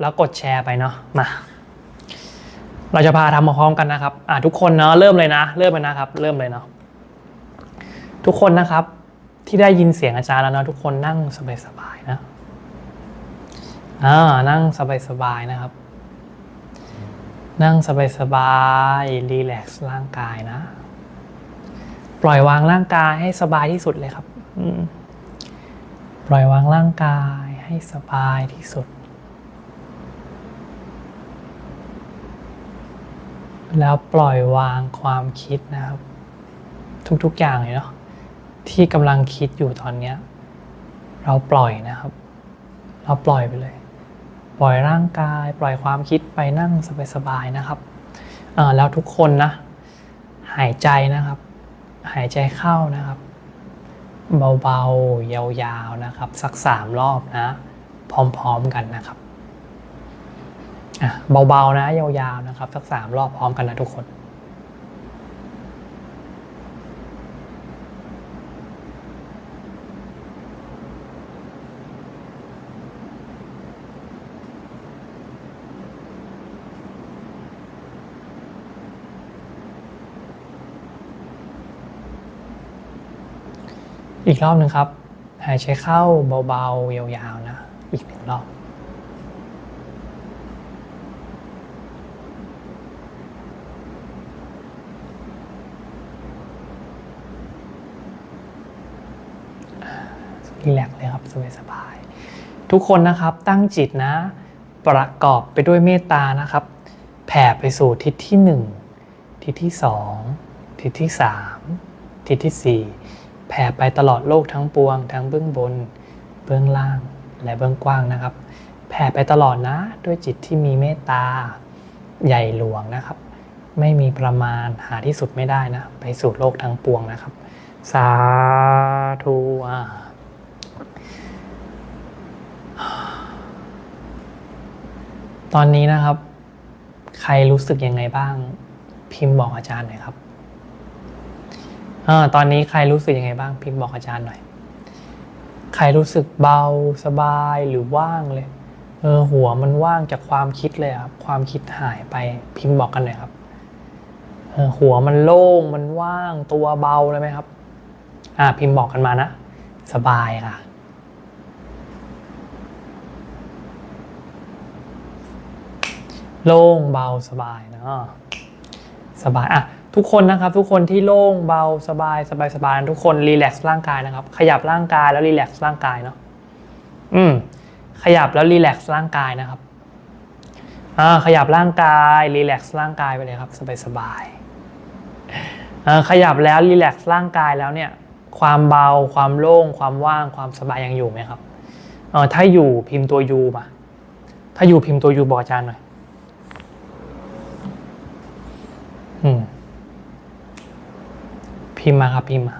แล้วกดแชร์ไปเนาะมา เราจะพาทำมาพร้อมกันนะครับ อ่าทุกคนเนาะเริ่มเลยนะ เริ่มเลยนะครับ เริ่มเลยเนาะทุกคนนะครับ ที่ได้ยินเสียงอาจารย์แล้วเนาะทุกคนนั่งสบายๆนะอ่านั่งสบายๆนะครับ นั่งสบายๆรีแลกซ์ร่างกายนะ ปล่อยวางร่างกายให้สบายที่สุดเลยครับปล่อยวางร่างกายให้สบายที่สุด แล้วปล่อยวางความคิดนะครับ ทุกๆอย่างเลยเนาะที่กำลังคิดอยู่ตอนเนี้ยเราปล่อยนะครับ เราปล่อยไปเลย ปล่อยร่างกาย ปล่อยความคิดไปนั่งสบายๆนะครับแล้วทุกคนนะ หายใจนะครับ หายใจเข้านะครับ เบาๆยาวๆนะครับ สักสามรอบนะ พร้อมๆกันนะครับ เบาๆนะ ยาวๆนะครับ สักสามรอบพร้อมกันนะทุกคนอีกรอบหนึ่งครับ หายใจเข้าเบาๆ ยาวๆ นะ อีกหนึ่งรอบ รีแลกซ์เลยครับสบายๆทุกคนนะครับตั้งจิตนะ ประกอบไปด้วยเมตตานะครับ แผ่ไปสู่ทิศที่ 1 ทิศที่ 2 ทิศที่ 3 ทิศที่ 4 แผ่ไปตลอดโลกทั้งปวง ทั้งเบื้องบน เบื้องล่าง และเบื้องกว้างนะครับ แผ่ไปตลอดนะ ด้วยจิตที่มีเมตตาใหญ่หลวงนะครับ ไม่มีประมาณหาที่สุดไม่ได้นะ ไปสู่โลกทั้งปวงนะครับ สาธุอ่า ตอนนี้นะครับ ใครรู้สึกยังไงบ้าง พิมพ์บอกอาจารย์หน่อยครับอตอนนี้ใครรู้สึกยังไงบ้าง พิมพ์บอกอาจารย์หน่อย ใครรู้สึกเบาสบายหรือว่างเลย เออหัวมันว่างจากความคิดเลยครับ ความคิดหายไปพิมพ์บอกกันหน่อยครับเออหัวมันโล่งมันว่างตัวเบาเลยไหมครับ อ่าพิมพ์บอกกันมานะ สบายค่ะ โล่งเบาสบายเนาะสบายอะทุกคนนะครับ ทุกคนที่โล่งเบาสบายสบายสบายทุกคนรีแลกซ์ร่างกายนะครับ ขยับร่างกายแล้วรีแลกซ์ร่างกายเนาะอืมขยับแล้วรีแลกซ์ร่างกายนะครับอ่าขยับร่างกายรีแลกซ์ร่างกายไปเลยครับ สบายสบายอ่าขยับแล้วรีแลกซ์ร่างกายแล้วเนี่ย ความเบาความโล่งความว่างความสบายยังอยู่ไหมครับเออถ้าอยู่พิมพ์ตัวยูมาถ้าอยู่พิมพ์ตัวยูบอกอาจารย์หน่อย อืม พิมพ์มาครับพิมพ์มา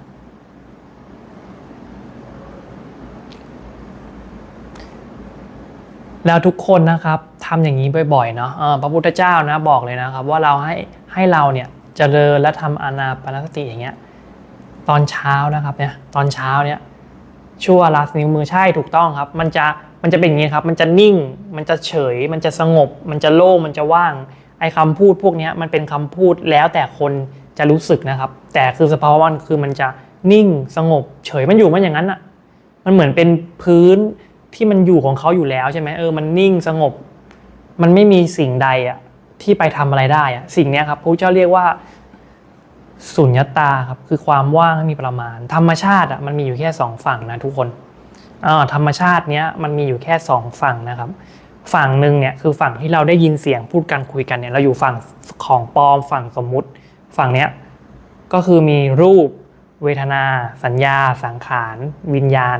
แล้วทุกคนนะครับทำอย่างนี้บ่อยๆเนาะเออพระพุทธเจ้านะบอกเลยนะครับ ว่าเราให้ให้เราเนี่ยจเจริญและทำอนาปานสติอย่างเงี้ย ตอนเช้านะครับเนี่ย ตอนเช้าเนี่ยชั่วลาสนิ้วมือใช่ถูกต้องครับ มันจะมันจะเป็นอย่างนี้ครับ มันจะนิ่ง มันจะเฉย มันจะสงบ มันจะโล่ง มันจะว่าง ไอ้คำพูดพวกนี้มันเป็นคำพูดแล้วแต่คนจะรู้สึกนะครับ แต่คือสภาวะมันคือมันจะนิ่งสงบ เฉยมันอยู่มันอย่างนั้นอะมันเหมือนเป็นพื้นที่มันอยู่ของเขาอยู่แล้วใช่ไหมเออมันนิ่งสงบ มันไม่มีสิ่งใดอะที่ไปทำอะไรได้อะสิ่งนี้ครับพระเจ้าเรียกว่าสุญญตาครับคือความว่างไม่มีประมาณ ธรรมชาติอะมันมีอยู่แค่สองฝั่งนะทุกคนอ่าธรรมชาติเนี้ยมันมีอยู่แค่สองฝั่งนะครับ ฝั่งหนึ่งเนี่ยคือฝั่งที่เราได้ยินเสียงพูดกันคุยกันเนี่ยเราอยู่ฝั่งของปลอมฝั่งสมมุติ ฝั่งเนี้ยก็คือมีรูป เวทนา สัญญา สังขาร วิญญาณ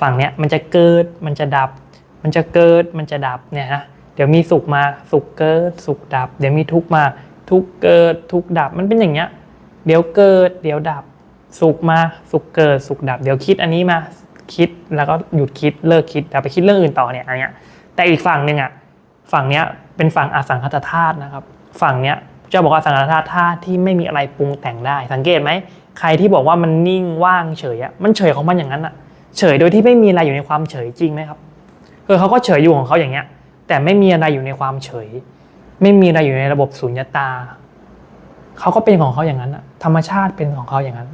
ฝั่งเนี้ยมันจะเกิดมันจะดับ มันจะเกิดมันจะดับเนี่ยนะเดี๋ยวมีสุขมาสุขเกิด สุขดับ เดี๋ยวมีทุกมา ทุกเกิด ทุกดับมันเป็นอย่างเงี้ยเดี๋ยวเกิด เดี๋ยวดับ สุขมาสุขเกิด สุขดับ เดี๋ยวคิดอันนี้มาคิดแล้วก็หยุดคิดเลิกคิดแล้วไปคิดเรื่องอื่นต่อเนี่ยอันเนี้ย แต่อีกฝั่งหนึ่งอะฝั่งเนี้ยเป็นฝั่งอสังคตธาตุนะครับ ฝั่งเนี้ยพระเจ้าบอกว่าอสังคตธาตุธาตุที่ไม่มีอะไรปรุงแต่งได้ สังเกตไหมใครที่บอกว่ามันนิ่งว่างเฉยอะมันเฉยของมันอย่างนั้นอะ เฉยโดยที่ไม่มีอะไรอยู่ในความเฉยจริงไหมครับคือเขาก็เฉยอยู่ของเขาอย่างเงี้ย แต่ไม่มีอะไรอยู่ในความเฉย ไม่มีอะไรอยู่ในระบบสุญญตาเขาก็เป็นของเขาอย่างนั้นอะธรรมชาติเป็นของเขาอย่างนั้น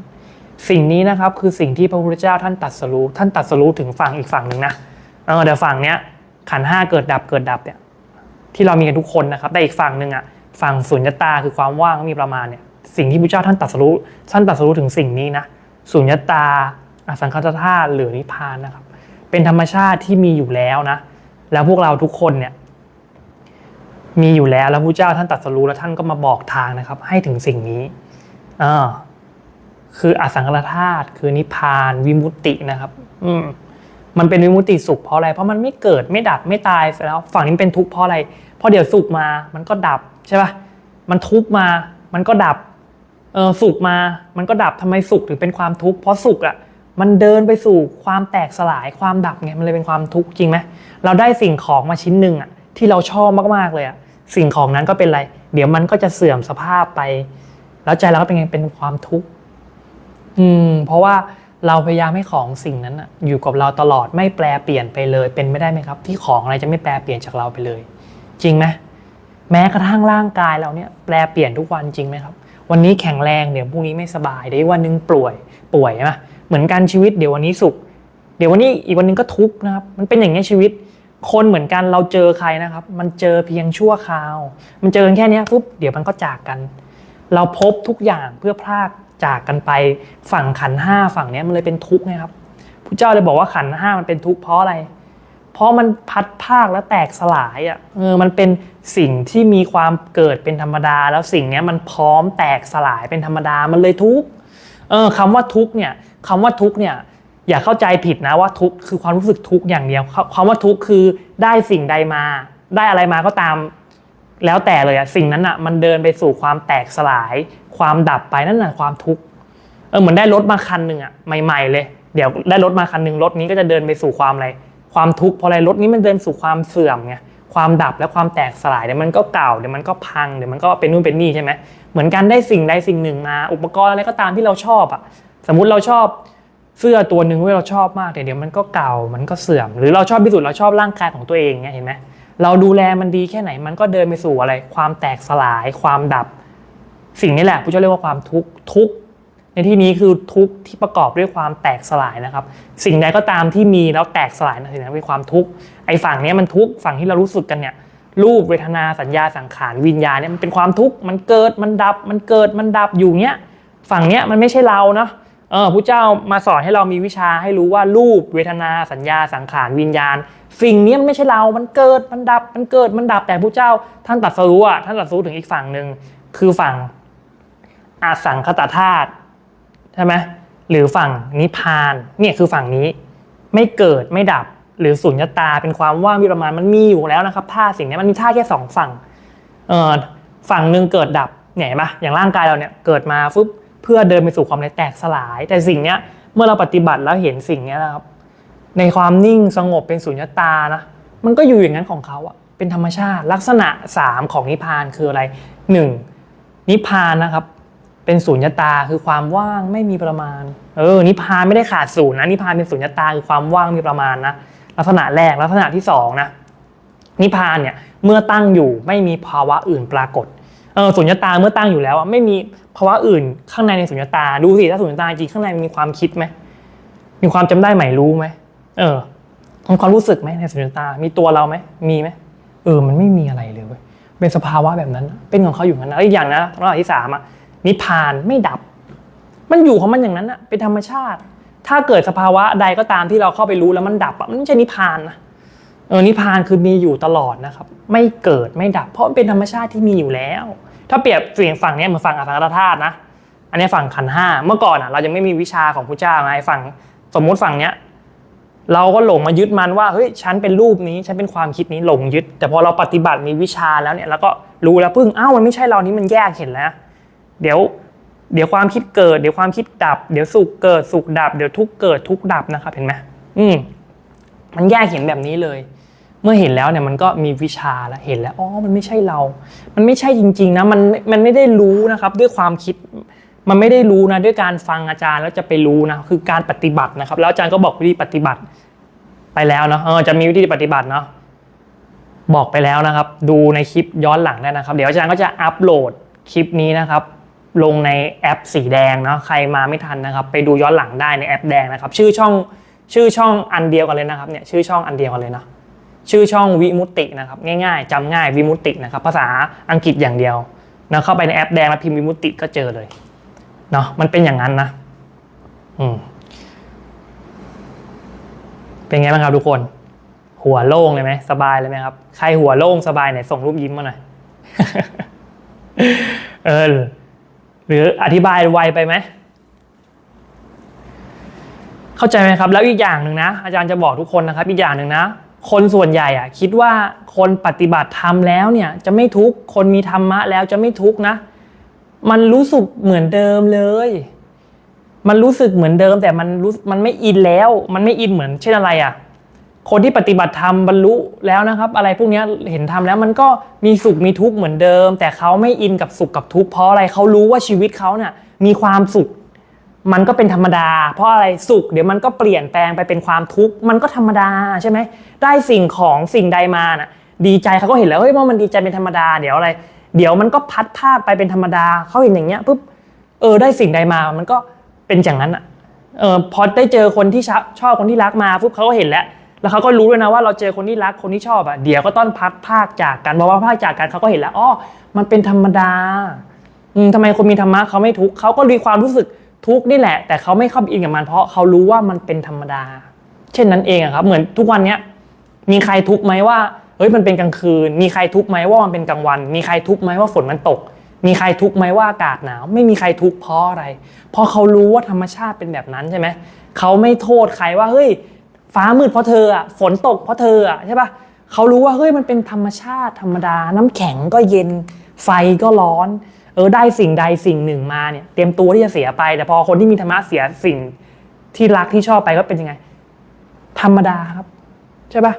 สิ่งนี้นะครับคือสิ่งที่พระพุทธเจ้าท่านตัดสรู้ท่านตัดสรู้ถึงฝั่งอีกฝั่งหนึ่งนะเออแต่ฝั่งเนี้ย ขันห้าเกิดดับเกิดดับเนี่ยที่เรามีกันทุกคนนะครับ แต่อีกฝั่งหนึ่งอะฝั่งสุญญตาคือความว่างมีประมาณเนี่ยสิ่งที่พระเจ้าท่านตรัสรู้ท่านตรัสรู้ถึงสิ่งนี้นะสุญญตาอสังคตธาตุหรือนิพพานนะครับ เป็นธรรมชาติที่มีอยู่แล้วนะ แล้วพวกเราทุกคนเนี่ยมีอยู่แล้วแล้วพระเจ้าท่านตรัสรู้แล้วท่านก็มาบอกทางนะครับ ให้ถึงสิ่งนี้อ่าคืออสังขตธาตุคือนิพพาน วิมุตตินะครับ อืม มันเป็นวิมุตติสุขเพราะอะไรเพราะมันไม่เกิดไม่ดับไม่ตายแล้วฝั่งนี้เป็นทุกข์เพราะอะไรเพราะเดี๋ยวสุขมามันก็ดับใช่ปะมันทุกข์มามันก็ดับเออสุขมามันก็ดับทำไมสุขถึงเป็นความทุกข์เพราะสุขอะมันเดินไปสู่ความแตกสลายความดับไงมันเลยเป็นความทุกข์จริงไหมเราได้สิ่งของมาชิ้นหนึ่งอะที่เราชอบมากๆเลยอะสิ่งของนั้นก็เป็นอะไร เดี๋ยวมันก็จะเสื่อมสภาพไป แล้วใจเราก็เป็นไงเป็นความทุกข์อืม เพราะว่า เราพยายามให้ของสิ่งนั้นอะอยู่กับเราตลอดไม่แปลเปลี่ยนไปเลยเป็นไม่ได้ไหมครับ ที่ของอะไรจะไม่แปลเปลี่ยนจากเราไปเลย จริงไหมแม้กระทั่งร่างกายเราเนี่ยแปลเปลี่ยนทุกวันจริงไหมครับ วันนี้แข็งแรงเดี๋ยวพรุ่งนี้ไม่สบายเดี๋ยววันหนึงป่วยป่วยใช่ไหมเหมือนกันชีวิตเดี๋ยววันนี้สุข เดี๋ยววันนี้อีกวันหนึงก็ทุกข์นะครับ มันเป็นอย่างนี้ชีวิต คนเหมือนกันเราเจอใครนะครับ มันเจอเพียงชั่วคราว มันเจอแค่นี้ปุ๊บเดี๋ยวมันก็จากกัน เราพบทุกอย่างเพื่อพลาก จากกันไปฝั่งขันห้าฝั่งนี้มันเลยเป็นทุกข์นะครับพระเจ้าเลยบอกว่าขันห้ามันเป็นทุกข์เพราะอะไร เพราะมันพัดภาคและแตกสลายอะเออมันเป็นสิ่งที่มีความเกิดเป็นธรรมดา แล้วสิ่งนี้มันพร้อมแตกสลายเป็นธรรมดามันเลยทุกข์เออคำว่าทุกข์เนี่ยคำว่าทุกข์เนี่ยอย่าเข้าใจผิดนะว่าทุกข์คือความรู้สึกทุกข์อย่างเดียวคำว่าทุกข์คือได้สิ่งใดมา ได้อะไรมาก็ตาม แล้วแต่เลยอะสิ่งนั้นอะมันเดินไปสู่ความแตกสลาย ความดับไปนั่นแหละความทุกข์เออเหมือนได้รถมาคันหนึ่งอะใหม่ๆเลย เดี๋ยวได้รถมาคันหนึ่งรถนี้ก็จะเดินไปสู่ความอะไรความทุกข์เพราะอะไรรถนี้มันเดินสู่ความเสื่อมไงความดับและความแตกสลายเดี๋ยวมันก็เก่าเดี๋ยวมันก็พังเดี๋ยวมันก็เป็นนู่นเป็นนี่ใช่ไหมเหมือนกันได้สิ่งใดสิ่งหนึ่งมา อุปกรณ์อะไรก็ตามที่เราชอบอะสมมุติเราชอบเสื้อตัวหนึ่งที่เราชอบมากแต่เดี๋ยวมันก็เก่ามันก็เสื่อม หรือเราชอบที่สุดเราชอบร่างกายของตัวเองเนี่ยเห็นไหม เราดูแลมันดีแค่ไหนมันก็เดินไปสู่อะไร ความแตกสลายความดับ สิ่งนี้แหละผู้เจ้าเรียกว่าความทุกข์ทุกข์ในที่นี้คือทุกข์ที่ประกอบด้วยความแตกสลายนะครับ สิ่งใดก็ตามที่มีแล้วแตกสลายนะสิ่งนั้นเป็นความทุกข์ไอ้ฝั่งนี้มันทุกข์ฝั่งที่เรารู้สึกกันเนี่ยรูปเวทนาสัญญาสังขารวิญญาณเนี่ยมันเป็นความทุกข์มันเกิดมันดับ มันเกิดมันดับอยู่เนี้ยฝั่งเนี้ยมันไม่ใช่เราเนาะ เออพระเจ้ามาสอนให้เรามีวิชาให้รู้ว่ารูปเวทนาสัญญาสังขารวิญญาณ สิ่งนี้มันไม่ใช่เรามันเกิดมันดับมันเกิดมันดับแต่พระเจ้าท่านตรัดสรู้อะท่านตรัดสรู้ถึงอีกฝั่งหนึ่งคือฝั่งอาสังคตธาตุใช่ไหมหรือฝั่งนิพพานเนี่ยคือฝั่งนี้ไม่เกิดไม่ดับหรือสุญญตาเป็นความว่างวิประมาณมันมีอยู่แล้วนะครับท่าสิ่งนี้มันมีท่าแค่สองฝั่งเออฝั่งหนึ่งเกิดดับเนี่ยเห็นปะอย่างร่างกายเราเนี่ยเกิดมาฟึ๊บ พื่อเดินไปสู่ความแตกสลาย แต่สิ่งเนี้ยเมื่อเราปฏิบัติแล้วเห็นสิ่งเนี้ยนะครับ ในความนิ่งสงบเป็นสุญญตานะมันก็อยู่อย่างนั้นของเขาอะเป็นธรรมชาติ ลักษณะ 3 ของนิพพานคืออะไร 1. นิพพานนะครับ เป็นสุญญตาคือความว่างไม่มีประมาณเออนิพพานไม่ได้ขาดศูนย์นะนิพพานเป็นสุญญตาคือความว่างมีประมาณนะลักษณะแรกลักษณะที่สองนะนิพพานเนี่ยเมื่อตั้งอยู่ไม่มีภาวะอื่นปรากฏ ออสุญญตาเมื่อตั้งอยู่แล้วไม่มีภาวะอื่นข้างในในสุญญตาดูสิถ้าสุญญตาจริงข้างในมีความคิดไหมมีความจำได้หมายรู้ไหมเออมีความรู้สึกไหมในสุญญตา มีตัวเราไหมมีไหมเออ มันไม่มีอะไรเลยเว้ยเป็นสภาวะแบบนั้น เป็นของเขาอยู่งั้นแล้วอีกอย่างนะระหว่างที่สามอะนิพพานไม่ดับ มันอยู่ของมันอย่างนั้นอะเป็นธรรมชาติ ถ้าเกิดสภาวะใดก็ตามที่เราเข้าไปรู้แล้วมันดับอะมันไม่ใช่นิพพานนะเออนิพพานคือมีอยู่ตลอดนะครับ ไม่เกิดไม่ดับ เพราะมันเป็นธรรมชาติที่มีอยู่แล้ว ถ้าเปรียบเสียงฝั่งนี้เหมือนฝั่งอสังขตธาตุนะ อันนี้ฝั่งขันห้าเมื่อก่อนอะเรายังไม่มีวิชาของพระเจ้าไงฝั่งสมมุติฝั่งเนี้ยเราก็หลงมายึดมันว่าเฮ้ยฉันเป็นรูปนี้ฉันเป็นความคิดนี้หลงยึด แต่พอเราปฏิบัติมีวิชาแล้วเนี่ยเราก็รู้แล้วพึ่งอ้าวมันไม่ใช่เรานี้มันแยกเห็นแล้ว เดี๋ยวเดี๋ยวความคิดเกิดเดี๋ยวความคิดดับ เดี๋ยวสุขเกิดสุขดับ เดี๋ยวทุกเกิดทุกดับนะครับเห็นไหมอืมมันแยกเห็นแบบนี้เลย มื่อเห็นแล้วเนี่ยมันก็มีวิชาแล้วเห็นแล้วอ๋อมันไม่ใช่เรา มันไม่ใช่จริง ๆนะมันมันไม่ได้รู้นะครับด้วยความคิดมันไม่ได้รู้นะด้วยการฟังอาจารย์แล้วจะไปรู้นะคือการปฏิบัตินะครับ แล้วอาจารย์ก็บอกวิธีปฏิบัติไปแล้วเนาะเออจะมีวิธีปฏิบัติเนาะบอกไปแล้วนะครับ ดูในคลิปย้อนหลังได้นะครับ เดี๋ยวอาจารย์ก็จะอัปโหลดคลิปนี้นะครับ ลงในแอปสีแดงเนาะใครมาไม่ทันนะครับ ไปดูย้อนหลังได้ในแอปแดงนะครับ ชื่อช่องชื่อช่องอันเดียวกันเลยนะครับเนี่ยชื่อช่องอันเดียวกันเลยเนาะ ชื่อช่องวิมุตตินะครับง่ายๆจำง่ายวิมุตตินะครับภาษาอังกฤษอย่างเดียวนะเข้าไปในแอปแดงแล้วพิมพ์วิมุตติก็เจอเลยเนาะมันเป็นอย่างนั้นนะอืมเป็นไงบ้างครับทุกคน หัวโล่งเลยไหมสบายเลยไหมครับ ใครหัวโล่งสบายไหนส่งรูปยิ้มมาหน่อยเออหรืออธิบายไวไปไหมเข้าใจไหมครับ แล้วอีกอย่างหนึ่งนะ อาจารย์จะบอกทุกคนนะครับ อีกอย่างหนึ่งนะ คนส่วนใหญ่อะคิดว่าคนปฏิบัติธรรมแล้วเนี่ยจะไม่ทุกข์คนมีธรรมะแล้วจะไม่ทุกข์นะ มันรู้สึกเหมือนเดิมเลย มันรู้สึกเหมือนเดิม แต่มันรู้มันไม่อินแล้ว มันไม่อินเหมือน เช่นอะไรอะคนที่ปฏิบัติธรรมบรรลุแล้วนะครับ อะไรพวกนี้เห็นทำแล้วมันก็มีสุขมีทุกข์เหมือนเดิม แต่เขาไม่อินกับสุขกับทุกข์เพราะอะไรเขารู้ว่าชีวิตเขาเนี่ยมีความสุข มันก็เป็นธรรมดา เพราะอะไรสุขเดี๋ยวมันก็เปลี่ยนแปลงไปเป็นความทุกข์มันก็ธรรมดาใช่ไหมได้สิ่งของสิ่งใดมาน่ะ ดีใจเขาก็เห็นแล้วเฮ้ยว่ามันดีใจเป็นธรรมดาเดี๋ยวอะไร เดี๋ยวมันก็พัดพาดไปเป็นธรรมดาเขาเห็นอย่างเงี้ยปุ๊บเออได้สิ่งใดมามันก็เป็นอย่างนั้นอะเออพอได้เจอคนที่ชอบชอบคนที่รักมาปุ๊บเขาก็เห็นแล้ว แล้วเขาก็รู้ด้วยนะว่าเราเจอคนที่รักคนที่ชอบอะเดี๋ยวก็ต้องพัดพากจากกันเพราะว่าพากจากกันเขาก็เห็นแล้วอ๋อมันเป็นธรรมดาอืมทำไมคนมีธรรมะเขาไม่ทุกข์เขาก็มีความรู้สึก ทุกนี่แหละ แต่เขาไม่เข้าอินกับมันเพราะเขารู้ว่ามันเป็นธรรมดา เช่นนั้นเองอะครับ เหมือนทุกวันเนี้ยมีใครทุกไหมว่าเฮ้ยมันเป็นกลางคืน มีใครทุกไหมว่ามันเป็นกลางวัน มีใครทุกไหมว่าฝนมันตก มีใครทุกไหมว่าอากาศหนาว ไม่มีใครทุกเพราะอะไร เพราะเขารู้ว่าธรรมชาติเป็นแบบนั้นใช่ไหมเขาไม่โทษใครว่าเฮ้ยฟ้ามืดเพราะเธออะฝนตกเพราะเธออะใช่ปะเขารู้ว่าเฮ้ยมันเป็นธรรมชาติธรรมดา น้ำแข็งก็เย็นไฟก็ร้อน เออได้สิ่งใดสิ่งหนึ่งมาเนี่ยเตรียมตัวที่จะเสียไป แต่พอคนที่มีธรรมะเสียสิ่งที่รักที่ชอบไปก็เป็นยังไง ธรรมดาครับ ใช่ปะ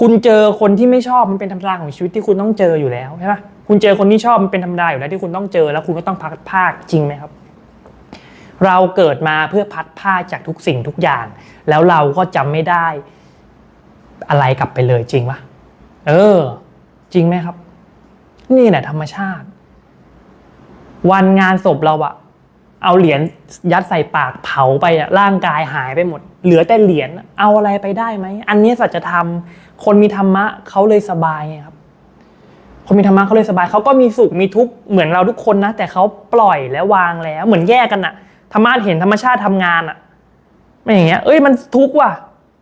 คุณเจอคนที่ไม่ชอบมันเป็นธรรมดาของชีวิตที่คุณต้องเจออยู่แล้วใช่ปะคุณเจอคนที่ชอบมันเป็นธรรมดาอยู่แล้วที่คุณต้องเจอแล้วคุณก็ต้องพัดภาคจริงไหมครับ เราเกิดมาเพื่อพัดผ้าจากทุกสิ่งทุกอย่าง แล้วเราก็จำไม่ได้อะไรกลับไปเลยจริงปะเออ จริงไหมครับ นี่แหละธรรมชาติ วันงานศพเราอะเอาเหรียญยัดใส่ปากเผาไปอะร่างกายหายไปหมด เหลือแต่เหรียญเอาอะไรไปได้ไหมอันนี้สัจธรรม คนมีธรรมะเขาเลยสบายไงครับ คนมีธรรมะเขาเลยสบายเขาก็มีสุขมีทุกข์เหมือนเราทุกคนนะแต่เขาปล่อยและวางแล้ว เหมือนแยกกันอะธรรมะเห็นธรรมชาติทำงานอะไม่อย่างเงี้ย เอ้ยมันทุกข์ว่ะ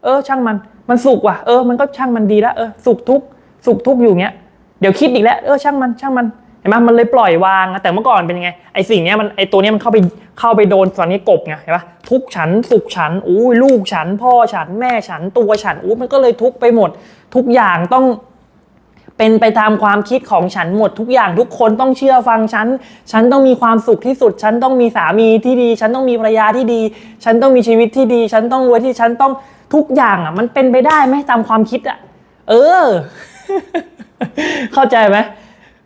เออ ช่างมัน มันสุขว่ะ เออ มันก็ช่างมันดีล้วเออสุขทุกข์สุขทุกข์อยู่เงี้ย เดี๋ยวคิดอีกแล้ว เออช่างมันช่างมัน เห็นไหมมันเลยปล่อยวางนะแต่เมื่อก่อนเป็นยังไงไอ้สิ่งเนี้ยมันไอ้ตัวเนี้ยมันเข้าไปเข้าไปโดนตอนนี้กบไงเห็นปะทุกฉันสุขฉันอู้ยลูกฉัน พ่อฉันแม่ฉันตัวฉันอู้มันก็เลยทุกไปหมด ทุกอย่างต้องเป็นไปตามความคิดของฉันหมดทุกอย่างทุกคนต้องเชื่อฟังฉัน ฉันต้องมีความสุขที่สุด ฉันต้องมีสามีที่ดี ฉันต้องมีภรรยาที่ดี ฉันต้องมีชีวิตที่ดี ฉันต้องรวยที่ฉันต้องทุกอย่างอะ มันเป็นไปได้ไหมตามความคิดอะ เออ เข้าใจไหม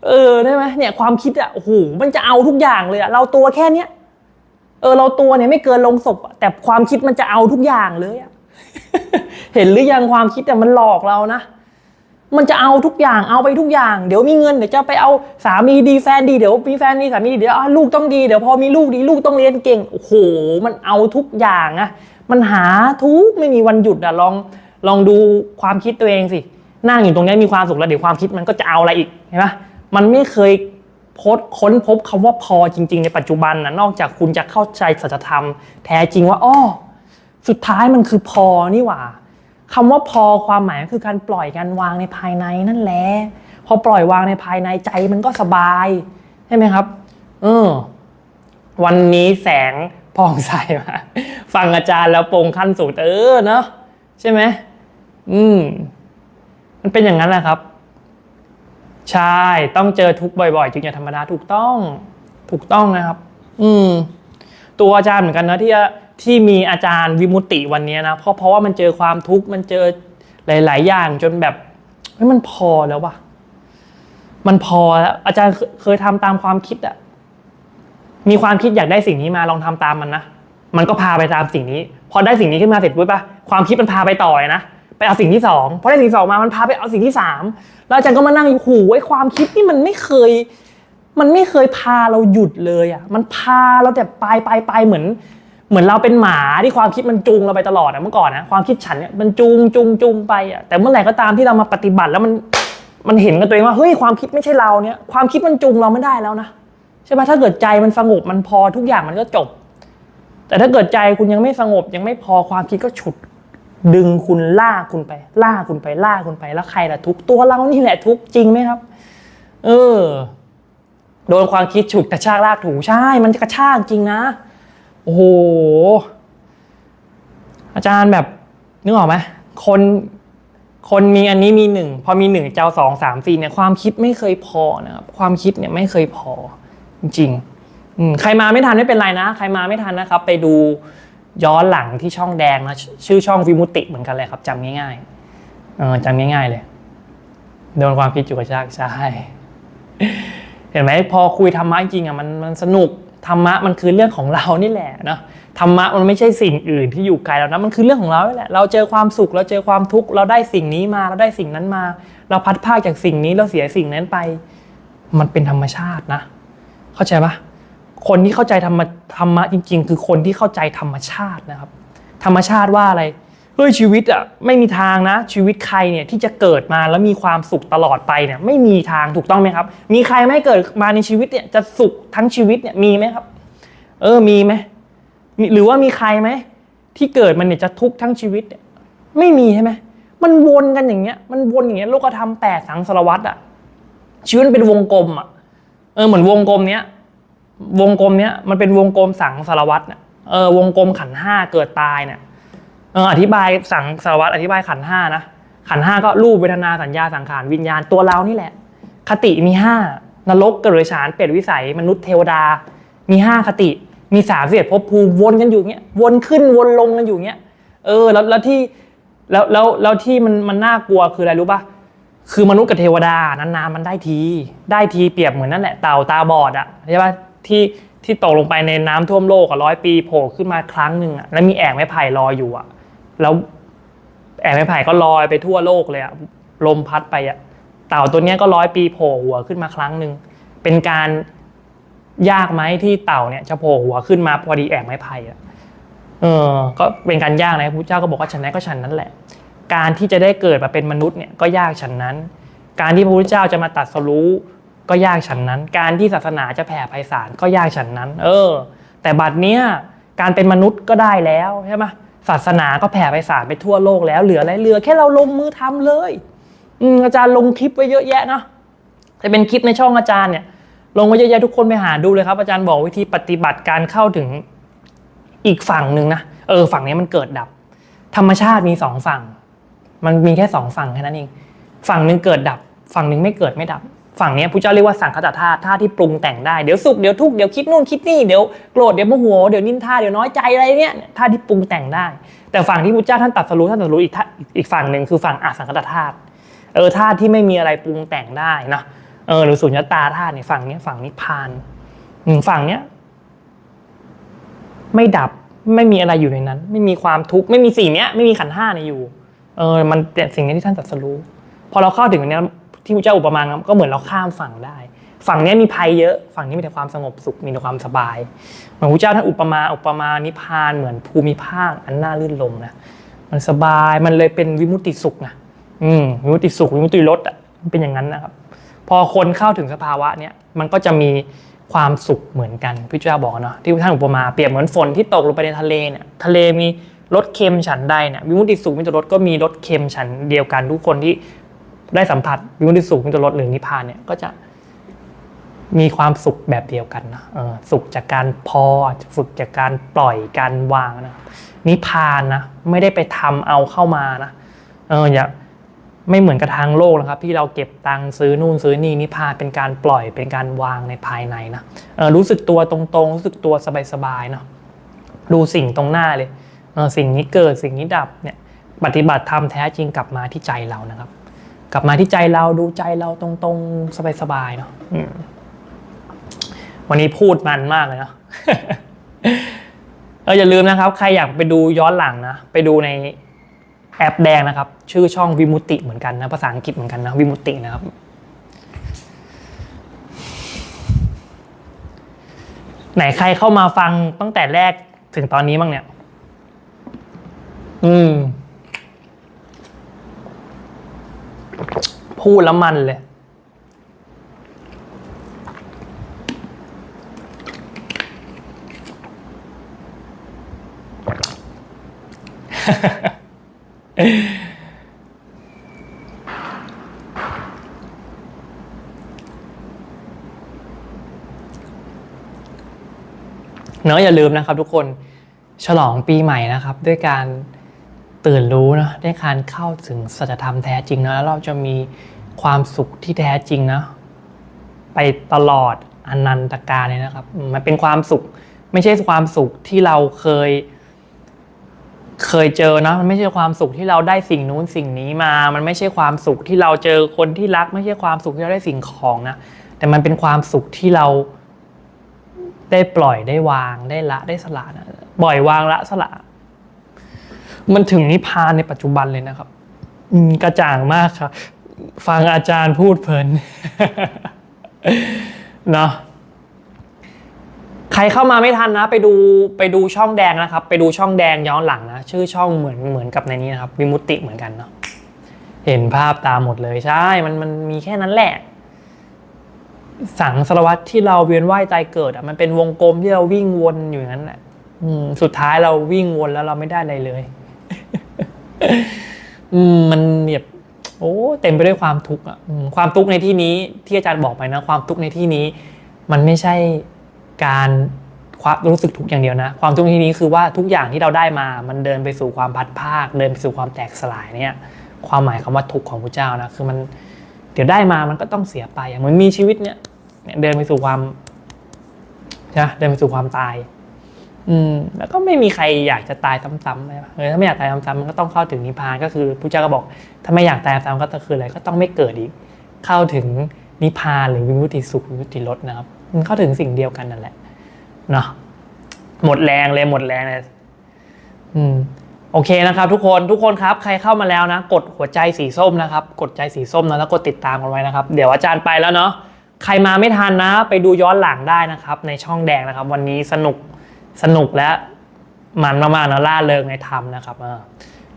เออได้ไหมเนี่ยความคิดอะโอ้โหมันจะเอาทุกอย่างเลยอะเราตัวแค่เนี้ยเออเราตัวเนี่ยไม่เกินลงศพแต่ความคิดมันจะเอาทุกอย่างเลยอะเห็นหรือยังความคิดแต่มันหลอกเรานะมันจะเอาทุกอย่างเอาไปทุกอย่าง เดี๋ยวมีเงินเดี๋ยวจะไปเอาสามีดีแฟนดีเดี๋ยวมีแฟนดีสามีดีเดี๋ยวลูกต้องดีเดี๋ยวพอมีลูกดีลูกต้องเรียนเก่งโอ้โหมันเอาทุกอย่างอะมันหาทุกไม่มีวันหยุดอะลองลองดูความคิดตัวเองสินั่งอยู่ตรงนี้มีความสุขแล้วเดี๋ยวความคิดมันก็จะเอาอะไรอีกเห็นปะมั มันไม่เคยพบค้นพบคำว่าพอจริง ๆ ในปัจจุบันนะนอกจากคุณจะเข้าใจสัจธรรม แท้จริงว่าอ้อสุดท้ายมันคือพอนี่หว่าคำว่าพอความหมายก็คือการปล่อยการวางในภายในนั่นแหละพอปล่อยวางในภายในใจมันก็สบายใช่ไหมครับ เออ วันนี้แสงผ่องใสมาฟังอาจารย์แล้วโปร่งขั้นสูงเออเนาะใช่ไหมอืม มันเป็นอย่างนั้นแหละครับ ใช่ ต้องเจอทุกบ่อยๆ จึงจะธรรมดาถูกต้องถูกต้องนะครับ อืม ตัวอาจารย์เหมือนกันนะที่ที่มีอาจารย์วิมุตติวันนี้นะเพราะเพราะว่ามันเจอความทุกข์มันเจอหลาย ๆ อย่างจนแบบเฮ้ยมันพอแล้ววะมันพอแล้วอาจารย์เคยทำตามความคิดอะมีความคิดอยากได้สิ่งนี้มาลองทำตามมันนะมันก็พาไปตามสิ่งนี้ พอได้สิ่งนี้ขึ้นมาเสร็จปุ๊บปะความคิดมันพาไปต่อเลยนะ ไปเอาสิ่งที่สองพอได้สิ่งที่สองมามันพาไปเอาสิ่งที่สามแล้วอาจารย์ก็มานั่งอยู่หูไอ้ความคิดนี่มันไม่เคย มันไม่เคยพาเราหยุดเลยอะมันพาเราแต่ไปไปไปเหมือน เหมือนเราเป็นหมาที่ความคิดมันจูงเราไปตลอดอะเมื่อก่อนนะความคิดฉันเนี่ยมันจูงจูงจูงไปอะแต่เมื่อไหร่ก็ตามที่เรามาปฏิบัติแล้วมันมันเห็นกับตัวเองว่าเฮ้ยความคิดไม่ใช่เราเนี่ยความคิดมันจูงเราไม่ได้แล้วนะใช่ปะถ้าเกิดใจมันสงบมันพอทุกอย่างมันก็จบ แต่ถ้าเกิดใจคุณยังไม่สงบยังไม่พอความคิดก็ฉุด ดึงคุณล่าคุณไป ล่าคุณไปล่าคุณไปแล้วใครล่ะทุกตัวเรานี่แหละทุกจริงไหมครับ เออ โดนความคิดฉุดกระชากลากถูใช่ มันจะกระชากจริงนะ โอ้โห อาจารย์แบบนึกออกไหมคนคนมีอันนี้มีหนึ่งพอมีหนึ่งเจ้าสองสามสี่เนี่ยความคิดไม่เคยพอนะครับความคิดเนี่ยไม่เคยพอจริงๆใครมาไม่ทันไม่เป็นไรนะ ใครมาไม่ทันนะครับ ไปดู ย้อนหลังที่ช่องแดงนะชื่อช่องวิมุติเหมือนกันเลยครับจำง่ายๆเออจำง่าย ๆ เลยโดนความคิดจุกชากใช่เห็นไหมพอคุยธรรมะจริงอะมันมันสนุกธรรมะมันคือเรื่องของเรานี่แหละเนาะธรรมะมันไม่ใช่สิ่งอื่นที่อยู่ไกลเรานะมันคือเรื่องของเรานี่แหละเราเจอความสุขเราเจอความทุกข์เราได้สิ่งนี้มาเราได้สิ่งนั้นมา เราพัดภาคจากสิ่งนี้เราเสียสิ่งนั้นไป มันเป็นธรรมชาตินะ เข้าใจปะ คนที่เข้าใจธรรมะธรรมะจริง ๆ คือคนที่เข้าใจธรรมชาตินะครับ ธรรมชาติว่าอะไรเฮ้ยชีวิตอะไม่มีทางนะ ชีวิตใครเนี่ยที่จะเกิดมาแล้วมีความสุขตลอดไปเนี่ยไม่มีทางถูกต้องไหมครับ มีใครไม่เกิดมาในชีวิตเนี่ยจะสุขทั้งชีวิตเนี่ยมีไหมครับ เออมีไหมหรือว่ามีใครไหมที่เกิดมันเนี่ยจะทุกข์ทั้งชีวิตเนี่ยไม่มีใช่ไหมมันวนกันอย่างเงี้ย มันวนอย่างเงี้ยโลกธรรมแปดสังสารวัตรอะชีวิตเป็นวงกลมอะเออเหมือนวงกลมเนี้ย วงกลมเนี้ยมันเป็นวงกลมสังสารวัตรเออวงกลมขันห้าเกิดตายเนี่ยเอออธิบายสังสารวัตรอธิบายขันห้านะขันห้าก็รูปเวทนาสัญญาสังขารวิญญาณตัวเรานี่แหละ คติมีห้านรกกระเรฉานเป็ดวิสัย มนุษย์เทวดา มีห้าคติ มีสามสิบเอ็ดภพภูมิวนกันอยู่เงี้ยวนขึ้นวนลงกันอยู่เงี้ยเออแล้วแล้วที่แล้วแล้วแล้วที่มันมันน่ากลัวคืออะไรรู้ป่ะคือมนุษย์กับเทวดานานๆมันได้ที ได้ทีเปรียบเหมือนนั่นแหละเต่าตาบอดอะใช่ป่ะ ที่ที่ตกลงไปในน้ำท่วมโลกอะร้อยปีโผล่ขึ้นมาครั้งหนึ่งอะแล้วมีแอ่งไม้ไผ่ลอยอยู่อะ แล้วแอ่งไม้ไผ่ก็ลอยไปทั่วโลกเลยอะลมพัดไปอะเต่าตัวเนี้ยก็ร้อยปีโผล่หัวขึ้นมาครั้งหนึ่งเป็นการยากไหมที่เต่าเนี่ยจะโผล่หัวขึ้นมาพอดีแอ่งไม้ไผ่อะเออก็เป็นการยากนะพระพุทธเจ้าก็บอกว่าฉันนั้นก็ฉันนั้นแหละ การที่จะได้เกิดมาเป็นมนุษย์เนี่ยก็ยากฉันนั้น การที่พระพุทธเจ้าจะมาตรัดสรู้ ก็ยากฉันนั้น การที่ศาสนาจะแผ่ไพศาลก็ยากฉันนั้น เออ แต่บัดเนี้ยการเป็นมนุษย์ก็ได้แล้วใช่ไหมศาสนาก็แผ่ไพศาลไปทั่วโลกแล้วเหลืออะไรเหลือแค่เราลงมือทำเลยอืมอาจารย์ลงคลิปไว้เยอะแยะเนาะแต่เป็นคลิปในช่องอาจารย์เนี่ย ลงไว้เยอะแยะทุกคนไปหาดูเลยครับ อาจารย์บอกวิธีปฏิบัติการเข้าถึงอีกฝั่งหนึ่งนะเออ ฝั่งนี้มันเกิดดับ ธรรมชาติมีสองฝั่ง มันมีแค่สองฝั่งแค่นั้นเองฝั่งหนึ่งเกิดดับ ฝั่งหนึ่งไม่เกิดไม่ดับ ฝั่งนี้พระเจ้าเรียกว่าสังคตธาตุธาตุที่ปรุงแต่งได้เดี๋ยวสุขเดี๋ยวทุกข์เดี๋ยวคิดนู่นคิดนี่เดี๋ยวโกรธเดี๋ยวโมโหเดี๋ยวนินทาเดี๋ยวน้อยใจอะไรเนี้ยธาตุที่ปรุงแต่งได้ แต่ฝั่งที่พระเจ้าท่านตรัดสรู้ท่านตรัดสรู้อีกท่าอีกฝั่งหนึ่งคือฝั่งอสังคตธาตุเออธาตุที่ไม่มีอะไรปรุงแต่งได้นะเออหรือสุญญตาธาตุเนี่ยฝั่งนี้ฝั่งนิพพานอืมฝั่งเนี้ยไม่ดับไม่มีอะไรอยู่ในนั้น ไม่มีความทุกข์ไม่มีสิ่งเนี้ยไม่มีขันห้าในอยู่ เออมันเป็นสิ่งนี้ที่ท่านตรัสรู้ พอเราเข้าถึงอันนี้ ที่พระเจ้าอุปมาก็เหมือนเราข้ามฝั่งได้ ฝั่งนี้มีภัยเยอะ ฝั่งนี้มีแต่ความสงบสุขมีแต่ความสบายเหมือนพระเจ้าท่านอุปมาอุปมานิพานเหมือนภูมิภาคอันน่าลื่นลมนะมันสบายมันเลยเป็นวิมุตติสุขนะอืมวิมุตติสุขวิมุตติรสอะมันเป็นอย่างนั้นนะครับ พอคนเข้าถึงสภาวะเนี้ยมันก็จะมีความสุขเหมือนกันพระเจ้าบอกเนาะที่ท่านอุปมาเปรียบเหมือนฝนที่ตกลงไปในทะเลเนี่ยทะเลมีรสเค็มฉันใดเนี่ยวิมุตติสุขวิมุตติรสก็มีรสเค็มฉันเดียวกันทุกคนที่ ได้สัมผัสวิมุตติสุขวิมุตติรสหรือนิพพานเนี่ยก็จะมีความสุขแบบเดียวกันนะสุขจากการพอฝึกจากการปล่อยการวางนะนิพพานนะไม่ได้ไปทำเอาเข้ามานะเอออย่าไม่เหมือนกับทางโลกนะครับ ที่เราเก็บตังค์ซื้อนู่นซื้อนี่นิพพานเป็นการปล่อยเป็นการวางในภายในนะเออรู้สึกตัวตรงๆ รู้สึกตัวสบายๆเนาะดูสิ่งตรงหน้าเลยเออสิ่งนี้เกิดสิ่งนี้ดับเนี่ยปฏิบัติธรรมแท้จริงกลับมาที่ใจเรานะครับ กลับมาที่ใจเราดูใจเราตรงๆ สบายๆเนาะอืมวันนี้พูดมันมากเลยเนาะเอออย่าลืมนะครับ ใครอยากไปดูย้อนหลังนะไปดูในแอปแดงนะครับ ชื่อช่องวิมุติเหมือนกันนะภาษาอังกฤษเหมือนกันนะวิมุตินะครับ ไหนใครเข้ามาฟังตั้งแต่แรกถึงตอนนี้บ้างเนี่ย อืม พูดแล้วมันเลย เนอะอย่าลืมนะครับทุกคนฉลองปีใหม่นะครับ ด้วยการ ตื่นรู้นะได้การเข้าถึงสัจธรรมแท้จริงนะแล้วเราจะมีความสุขที่แท้จริงนะ ไปตลอดอนันตกาลเลยนะครับมมันเป็นความสุข ไม่ใช่ความสุขที่เราเคย เคยเจอนะมันไม่ใช่ความสุขที่เราได้สิ่งนู้นสิ่งนี้มา มันไม่ใช่ความสุขที่เราเจอคนที่รัก ไม่ใช่ความสุขที่เราได้สิ่งของนะแต่มันเป็นความสุขที่เราได้ปล่อยได้วางได้ละได้สละนะปล่อยวางละสละ มันถึงนิพพานในปัจจุบันเลยนะครับ อืมกระจ่างมากครับ ฟังอาจารย์พูดเพลินเนาะใครเข้ามาไม่ทันนะ ไปดูไปดูช่องแดงนะครับ ไปดูช่องแดงย้อนหลังนะ ชื่อช่องเหมือนเหมือนกับในนี้นะครับวิมุตติเหมือนกันเนาะเห็นภาพตามหมดเลยใช่ มันมันมีแค่นั้นแหละ สังสารวัตรที่เราเวียนว่ายตายเกิดอะมันเป็นวงกลมที่เราวิ่งวนอยู่นั้นแหละสุดท้ายเราวิ่งวนแล้วเราไม่ได้อะไรเลย มันแบบโอ้เต็มไปด้วยความทุกข์อะความทุกข์ในที่นี้ที่อาจารย์บอกไปนะ ความทุกข์ในที่นี้ มันไม่ใช่การความรู้สึกทุกข์อย่างเดียวนะ ความทุกข์ที่นี้คือว่าทุกอย่างที่เราได้มา มันเดินไปสู่ความพัดภาค เดินไปสู่ความแตกสลายเนี่ย ความหมายคำว่าทุกข์ของพระเจ้านะ คือมันเดี๋ยวได้มามันก็ต้องเสียไป อย่างเหมือนมีชีวิตเนี่ยเดินไปสู่ความใช่เดินไปสู่ความตาย อืมแล้วก็ไม่มีใครอยากจะตายซ้ำๆเลยเออถ้าไม่อยากตายซ้ำๆมันก็ต้องเข้าถึงนิพพานก็คือพระเจ้าก็บอกถ้าไม่อยากตายซ้ำก็คืออะไรก็ต้องไม่เกิดอีก เข้าถึงนิพพานหรือวิมุติสุขวิมุตติลดนะครับ มันเข้าถึงสิ่งเดียวกันนั่นแหละเนาะหมดแรงเลยหมดแรงเลยอืมโอเคนะครับ ทุกคนทุกคนครับ ใครเข้ามาแล้วนะ กดหัวใจสีส้มนะครับ กดใจสีส้มนะแล้วกดติดตามกันไว้นะครับ เดี๋ยวอาจารย์ไปแล้วเนาะใครมาไม่ทันนะ ไปดูย้อนหลังได้นะครับ ในช่องแดงนะครับ วันนี้สนุก สนุกและมันมากๆนะล่าเริงในธรรมนะครับ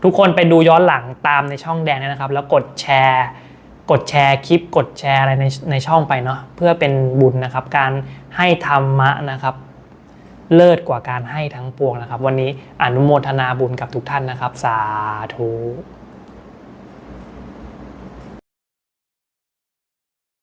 ทุกคนไปดูย้อนหลังตามในช่องแดงเนี่ยนะครับ แล้วกดแชร์ กดแชร์คลิป กดแชร์อะไรในในช่องไปเนาะเพื่อเป็นบุญนะครับ การให้ธรรมะนะครับ เลิศกว่าการให้ทั้งปวงนะครับ วันนี้อนุโมทนาบุญกับทุกท่านนะครับ สาธุ